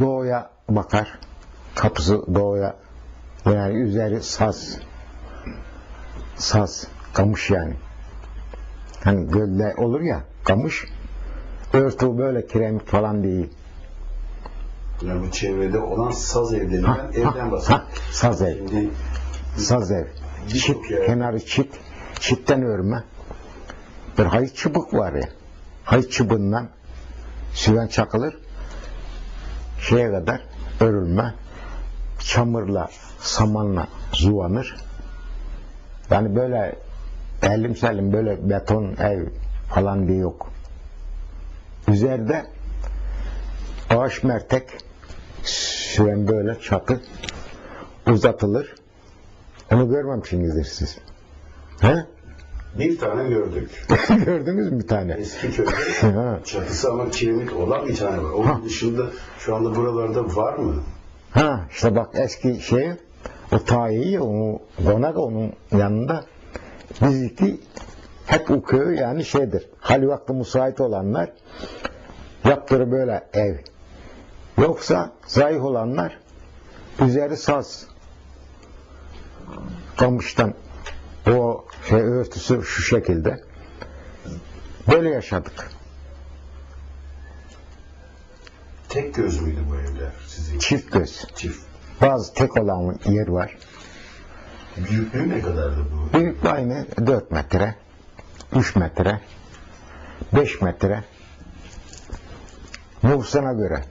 doğuya bakar. Kapısı doğuya. Yani üzeri saz. Saz. Kamış yani. Hani gölde olur ya kamış. Örtü böyle kiremit falan değil. Yani bu çevrede olan saz evlerinden ha, evden bahsediyor. ha, saz ev. Şimdi Saz ev. Çit, yer- kenarı çit. Çitten örme. Bir hayıt çubuk var ya. Hayıt çubuğundan süven çakılır. Şeye kadar örülme. Çamurla, samanla zuvanır. Yani böyle elim selim böyle beton ev falan bir yok. Üzerinde ağaç mertek süren böyle çatı uzatılır. Onu görmemişsinizdir siz. He? Bir tane gördük. Gördünüz mü bir tane? Eski köyde Ha. çatısı ama kiremit olan bir tane var. Onun Ha. dışında şu anda buralarda var mı? Ha işte bak eski şey o tarihi o konak onun yanında bizimki hep o köy yani şeydir. Hal vakti müsait olanlar yaptırı böyle ev. Yoksa zayıf olanlar üzeri saz. Kamıştan o şey örtüsü şu şekilde. Böyle yaşadık. Tek göz müydü bu evler sizin? Çift göz. Çift. Bazı tek olan yer var. Büyüklüğü ne kadardı bu? Büyük aynı 4 metre, 3 metre, 5 metre. Nüfusuna göre.